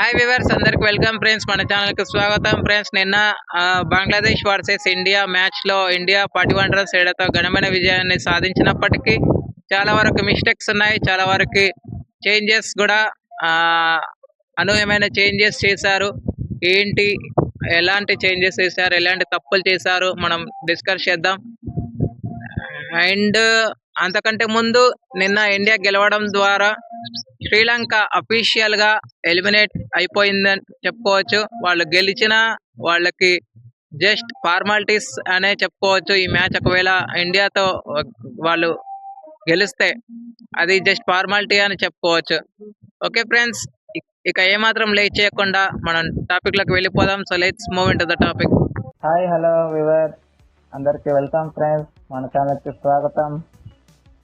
Hi viewers అందరికి welcome friends మన ఛానల్కి స్వాగతం. ఫ్రెండ్స్ నిన్న ఆ, బంగ్లాదేశ్ వర్సెస్ ఇండియా మ్యాచ్లో ఇండియా ఫార్టీ వన్ రన్స్ తేడాతో ఘనమైన విజయాన్ని సాధించినప్పటికీ చాలా వరకు మిస్టేక్స్ ఉన్నాయి. చాలా వరకు చేంజెస్ కూడా ఆ, అనూహ్యమైన చేంజెస్ చేశారు. ఏంటి ఎలాంటి చేంజెస్ చేశారు ఎలాంటి తప్పులు చేశారు మనం డిస్కస్ చేద్దాం. అండ్ అంతకంటే ముందు నిన్న ఇండియా గెలవడం ద్వారా శ్రీలంక అఫీషియల్గా ఎలిమినేట్ అయిపోయిందని చెప్పుకోవచ్చు. వాళ్ళు గెలిచిన వాళ్ళకి జస్ట్ ఫార్మాలిటీస్ అనే చెప్పుకోవచ్చు. ఈ మ్యాచ్ ఒకవేళ ఇండియాతో వాళ్ళు గెలిస్తే అది జస్ట్ ఫార్మాలిటీ అని చెప్పుకోవచ్చు. ఓకే ఫ్రెండ్స్ ఇక ఏమాత్రం లేట్ చేయకుండా మనం టాపిక్లోకి వెళ్ళిపోదాం. So let's move in to the topic hi hello viewer అందరికీ వెల్కమ్ ఫ్రెండ్స్ మన ఛానల్కి స్వాగతం.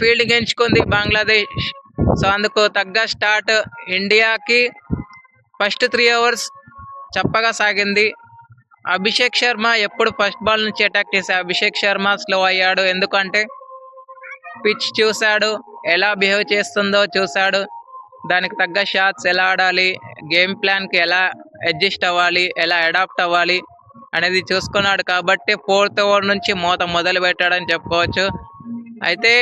ఫీల్డింగ్ ఎంచుకుంది బంగ్లాదేశ్. సో అందుకు తగ్గ స్టార్ట్ ఇండియాకి ఫస్ట్ త్రీ ఓవర్స్ చప్పగా సాగింది. అభిషేక్ శర్మ ఎప్పుడు ఫస్ట్ బాల్ నుంచి అటాక్ చేసే అభిషేక్ శర్మ స్లో అయ్యాడు. ఎందుకంటే పిచ్ చూశాడు ఎలా బిహేవ్ చేస్తుందో చూశాడు. దానికి తగ్గ షాట్స్ ఎలా ఆడాలి గేమ్ ప్లాన్కి ఎలా అడ్జస్ట్ అవ్వాలి ఎలా అడాప్ట్ అవ్వాలి అనేది చూసుకున్నాడు. కాబట్టి ఫోర్త్ ఓవర్ నుంచి మూత మొదలు పెట్టాడని చెప్పుకోవచ్చు. అయితే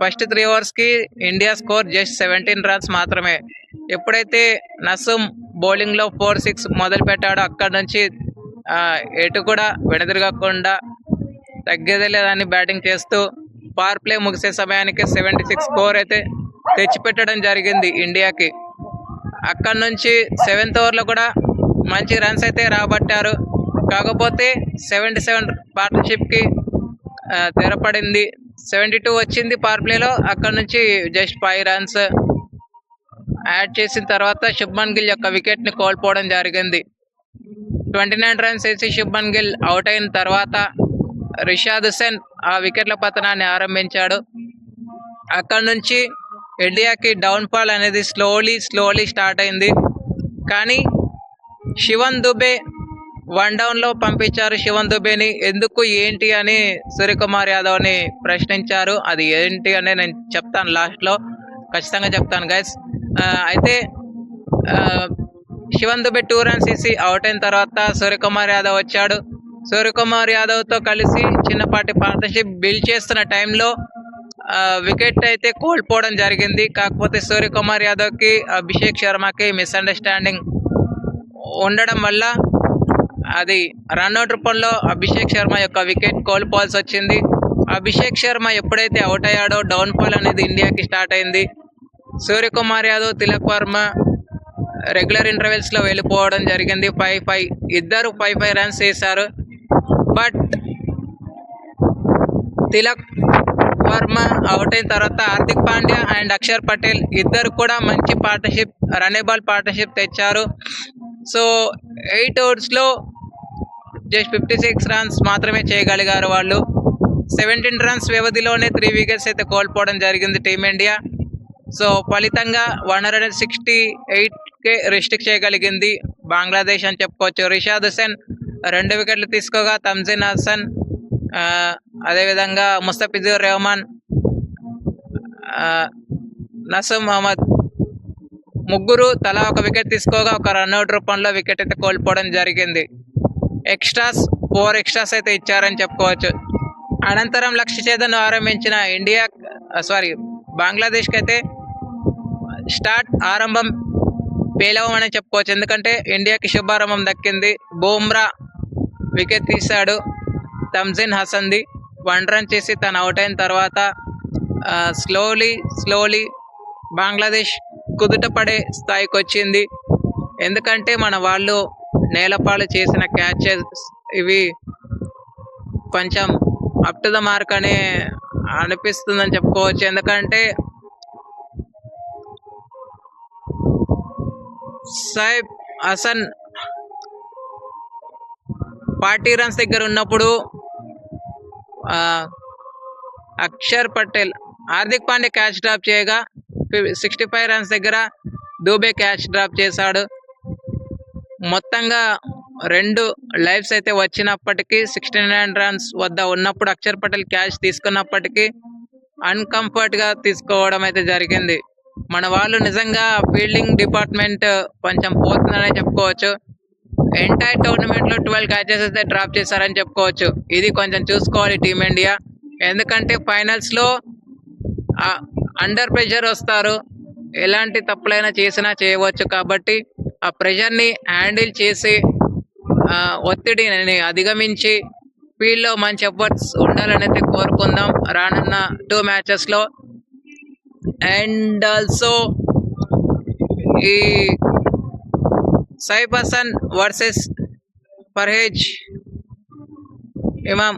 first three ఓవర్స్కి India score just seventeen runs మాత్రమే. ఎప్పుడైతే నసుం బౌలింగ్లో ఫోర్ సిక్స్ మొదలు పెట్టాడో అక్కడ నుంచి ఎటు కూడా వెనదిరగకుండా తగ్గేదే లేదని బ్యాటింగ్ చేస్తూ పవర్ ప్లే ముగిసే సమయానికి సెవెంటీ సిక్స్ స్కోర్ అయితే తెచ్చిపెట్టడం జరిగింది ఇండియాకి. అక్కడ నుంచి సెవెంత్ ఓవర్లో కూడా మంచి రన్స్ అయితే రాబట్టారు. కాకపోతే సెవెంటీ సెవెన్ పార్ట్నర్షిప్కి తెరపడింది సెవెంటీ టూ వచ్చింది పవర్ ప్లేలో అక్కడ నుంచి జస్ట్ ఫైవ్ రన్స్ యాడ్ చేసిన తర్వాత శుభ్మన్ గిల్ యొక్క వికెట్ని కోల్పోవడం జరిగింది. ట్వంటీ నైన్ రన్స్ వేసి శుభ్మన్ గిల్ అవుట్ అయిన తర్వాత రిషాద్ హుసేన్ ఆ వికెట్ల పతనాన్ని ఆరంభించాడు. అక్కడ నుంచి ఇండియాకి డౌన్ ఫాల్ అనేది స్లోలీ స్లోలీ స్టార్ట్ అయింది. కానీ శివన్ దుబే వన్ డౌన్లో పంపించారు శివన్ దుబేని. ఎందుకు ఏంటి అని సూర్యకుమార్ యాదవ్ని ప్రశ్నించారు. అది ఏంటి అని నేను చెప్తాను లాస్ట్లో ఖచ్చితంగా చెప్తాను గైస్ అయితే శివన్ దుబే టూ రన్స్ వేసి అవుట్ అయిన తర్వాత సూర్యకుమార్ యాదవ్ వచ్చాడు. సూర్యకుమార్ యాదవ్తో కలిసి చిన్నపాటి పార్ట్నర్షిప్ బిల్డ్ చేస్తున్న టైంలో వికెట్ అయితే కోల్పోవడం జరిగింది. కాకపోతే సూర్యకుమార్ యాదవ్కి అభిషేక్ శర్మకి మిస్అండర్స్టాండింగ్ ఉండడం వల్ల అది రన్అట్ రూపంలో అభిషేక్ శర్మ యొక్క వికెట్ కోల్పోవాల్సి వచ్చింది. అభిషేక్ శర్మ ఎప్పుడైతే అవుట్ అయ్యాడో డౌన్ఫాల్ అనేది ఇండియాకి స్టార్ట్ అయింది. సూర్యకుమార్ యాదవ్ తిలక్ వర్మ రెగ్యులర్ ఇంటర్వెల్స్లో వెళ్ళిపోవడం జరిగింది. ఫైవ్ ఫైవ్ ఇద్దరు ఫైవ్ ఫైవ్ రన్స్ వేశారు. బట్ తిలక్ వర్మ అవుట్ అయిన తర్వాత హార్దిక్ పాండ్యా అండ్ అక్షర్ పటేల్ ఇద్దరు కూడా మంచి partnership run a ball partnership తెచ్చారు. సో ఎయిట్ ఓవర్స్లో జస్ట్ ఫిఫ్టీ సిక్స్ రన్స్ మాత్రమే చేయగలిగారు వాళ్ళు. సెవెంటీన్ రన్స్ వ్యవధిలోనే త్రీ వికెట్స్ అయితే కోల్పోవడం జరిగింది టీమిండియా. సో ఫలితంగా వన్ హండ్రెడ్ సిక్స్టీ ఎయిట్కే రిస్ట్రిక్ట్ చేయగలిగింది బంగ్లాదేశ్ అని చెప్పుకోవచ్చు. రిషాద్ హుసేన్ రెండు వికెట్లు తీసుకోగా తమ్జిన్ హసన్ అదేవిధంగా ముస్తఫిజుర్ రెహమాన్ నసీమ్ మహమ్మద్ ముగ్గురు తలా ఒక వికెట్ తీసుకోగా ఒక రన్అట్ రూపంలో వికెట్ అయితే కోల్పోవడం జరిగింది. ఎక్స్ట్రాస్ ఫోర్ ఎక్స్ట్రాస్ అయితే ఇచ్చారని చెప్పుకోవచ్చు. అనంతరం లక్ష్య చేతను ఆరంభించిన ఇండియా సారీ బంగ్లాదేశ్కి అయితే స్టార్ట్ ఆరంభం పేలవమని చెప్పుకోవచ్చు. ఎందుకంటే ఇండియాకి శుభారంభం దక్కింది. బూమ్రా వికెట్ తీశాడు తమ్జిన్ హసన్ది. వన్ రన్ చేసి తను అవుట్ అయిన తర్వాత స్లోలీ స్లోలీ బంగ్లాదేశ్ కుదుట పడే స్థాయికి వచ్చింది ఎందుకంటే మన వాళ్ళు నేలపాలు చేసిన క్యాచెస్ ఇవి కొంచెం అప్ టు ద మార్క్ అనే అనిపిస్తుందని చెప్పుకోవచ్చు. ఎందుకంటే సాయిబ్ హసన్ పార్టీ రన్స్ దగ్గర ఉన్నప్పుడు అక్షర్ పటేల్ హార్దిక్ పాండే క్యాచ్ డ్రాప్ చేయగా సిక్స్టీ ఫైవ్ రన్స్ దగ్గర దూబే క్యాచ్ డ్రాప్ చేశాడు. మొత్తంగా రెండు లైఫ్స్ అయితే వచ్చినప్పటికీ సిక్స్టీ నైన్ రన్స్ వద్ద ఉన్నప్పుడు అక్షర్ పటేల్ క్యాచ్ తీసుకున్నప్పటికీ అన్కంఫర్ట్గా తీసుకోవడం అయితే జరిగింది. మన వాళ్ళు నిజంగా ఫీల్డింగ్ డిపార్ట్మెంట్ కొంచెం పోతుందనే చెప్పుకోవచ్చు. ఎంటైర్ టోర్నమెంట్లో ట్వెల్వ్ క్యాచెస్ అయితే డ్రాప్ చేశారని చెప్పుకోవచ్చు. ఇది కొంచెం చూసుకోవాలి టీమిండియా. ఎందుకంటే ఫైనల్స్లో అండర్ ప్రెషర్ వస్తారు. ఎలాంటి తప్పులైనా చేసినా చేయవచ్చు కాబట్టి ఆ ప్రెషర్ని హ్యాండిల్ చేసి ఆ, ఒత్తిడిని అధిగమించి ఫీల్డ్లో మంచి ఎఫర్ట్స్ ఉండాలని అయితే కోరుకుందాం రానున్న టూ మ్యాచెస్లో అండ్ ఆల్సో ఈ సైఫ్ హసన్ వర్సెస్ పర్హేజ్ ఇమాం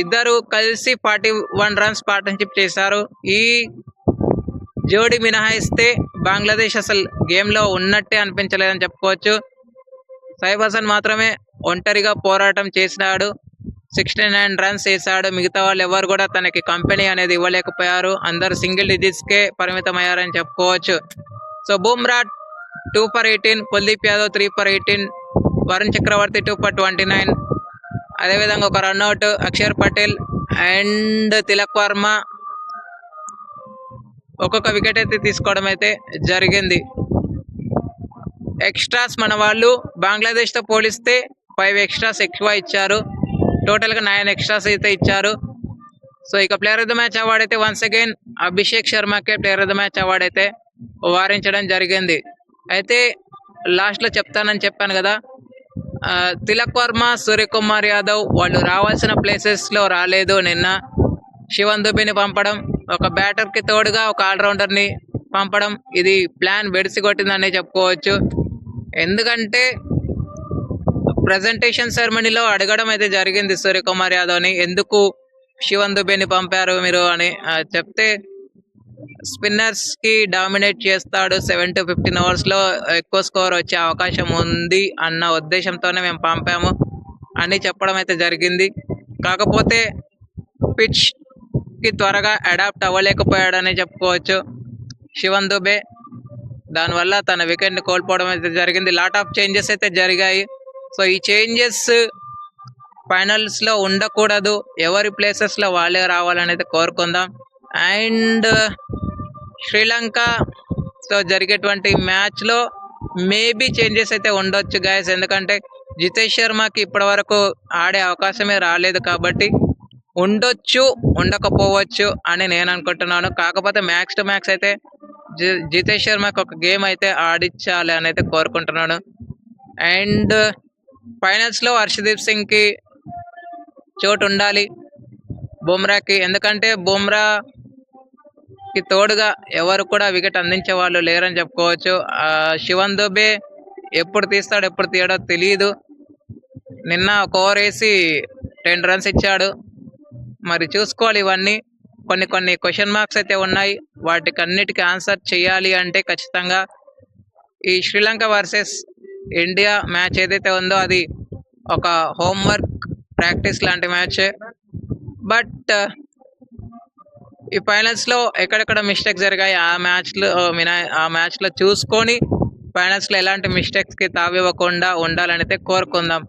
ఇద్దరు కలిసి ఫార్టీ వన్ రన్స్ పార్ట్నర్షిప్ చేశారు. ఈ జోడి మినహాయిస్తే బంగ్లాదేశ్ అసలు గేమ్లో ఉన్నట్టే అనిపించలేదని చెప్పుకోవచ్చు. సైబ్ హసన్ మాత్రమే ఒంటరిగా పోరాటం చేసినాడు. సిక్స్టీ నైన్ రన్స్ వేసాడు మిగతా వాళ్ళు ఎవరు కూడా తనకి కంపెనీ అనేది ఇవ్వలేకపోయారు. అందరు సింగిల్ డిజిట్స్కే పరిమితమయ్యారని చెప్పుకోవచ్చు. So Bumrah two for eighteen Kuldeep Yadav three for eighteen Varun Chakravarthy two for twenty nine. అదేవిధంగా ఒక run out Axar Patel and Tilak Varma ఒక్కొక్క వికెట్ అయితే తీసుకోవడం అయితే జరిగింది. ఎక్స్ట్రాస్ మన వాళ్ళు బంగ్లాదేశ్తో పోలిస్తే ఫైవ్ ఎక్స్ట్రాస్ ఎక్కువ ఇచ్చారు. టోటల్గా నైన్ ఎక్స్ట్రాస్ అయితే ఇచ్చారు. సో ఇక player of the match award అయితే once again Abhishek శర్మకే player of the match award అయితే వారించడం జరిగింది. అయితే లాస్ట్లో చెప్తానని చెప్పాను కదా తిలక్ వర్మ సూర్యకుమార్ యాదవ్ వాళ్ళు రావాల్సిన ప్లేసెస్లో రాలేదు నిన్న. శివన్ దుబేని పంపడం ఒక బ్యాటర్కి తోడుగా ఒక ఆల్రౌండర్ని పంపడం ఇది ప్లాన్ బెడిసి కొట్టిందని చెప్పుకోవచ్చు. ఎందుకంటే ప్రజెంటేషన్ సెరమనీలో అడగడం అయితే జరిగింది సూర్యకుమార్ యాదవ్ని. ఎందుకు శివన్ దుబేని పంపారు మీరు అని చెప్తే స్పిన్నర్స్కి డామినేట్ చేస్తాడు సెవెన్ టు ఫిఫ్టీన్ అవర్స్లో ఎక్కువ స్కోర్ వచ్చే అవకాశం ఉంది అన్న ఉద్దేశంతోనే మేము పంపాము అని చెప్పడం అయితే జరిగింది. కాకపోతే పిచ్ కి త్వరగా అడాప్ట్ అవ్వలేకపోయాడని చెప్పుకోవచ్చు. శివన్ దుబే దానివల్ల తన వికెట్ని కోల్పోవడం అయితే జరిగింది. లాట్ ఆఫ్ చేంజెస్ అయితే జరిగాయి. సో ఈ చేంజెస్ ఫైనల్స్లో ఉండకూడదు. ఎవరి ప్లేసెస్లో వాళ్ళే రావాలని అయితే కోరుకుందాం. అండ్ శ్రీలంక తో జరిగేటువంటి మ్యాచ్లో మేబీ చేంజెస్ అయితే ఉండొచ్చు గాయస్ ఎందుకంటే జితేష్ శర్మకి ఇప్పటి వరకు ఆడే అవకాశమే రాలేదు కాబట్టి ఉండొచ్చు ఉండకపోవచ్చు అని నేను అనుకుంటున్నాను. కాకపోతే మ్యాక్స్ టు మ్యాక్స్ అయితే జి- జితేష్ శర్మకి ఒక గేమ్ అయితే ఆడించాలి అని అయితే కోరుకుంటున్నాను. అండ్ ఫైనల్స్లో హర్షదీప్ సింగ్కి చోటు ఉండాలి బుమ్రాకి. ఎందుకంటే బుమ్రాకి తోడుగా ఎవరు కూడా వికెట్ అందించే వాళ్ళు లేరని చెప్పుకోవచ్చు. ఆ, శివన్ దుబే ఎప్పుడు తీస్తాడు ఎప్పుడు తీయడో తెలియదు నిన్న ఒక ఓవర్ వేసి టెన్ రన్స్ ఇచ్చాడు. మరి చూసుకోవాలి ఇవన్నీ. కొన్ని కొన్ని క్వశ్చన్ మార్క్స్ అయితే ఉన్నాయి. వాటికి అన్నిటికీ ఆన్సర్ చేయాలి అంటే ఖచ్చితంగా ఈ శ్రీలంక వర్సెస్ ఇండియా మ్యాచ్ ఏదైతే ఉందో అది ఒక హోంవర్క్ ప్రాక్టీస్ లాంటి మ్యాచ్ బట్ ఈ ఫైనల్స్లో ఎక్కడెక్కడ మిస్టేక్ జరిగాయి ఆ మ్యాచ్లో మినా- ఆ మ్యాచ్లో చూసుకొని ఫైనల్స్లో ఎలాంటి మిస్టేక్స్కి తావివ్వకుండా ఉండాలని అయితే కోరుకుందాం.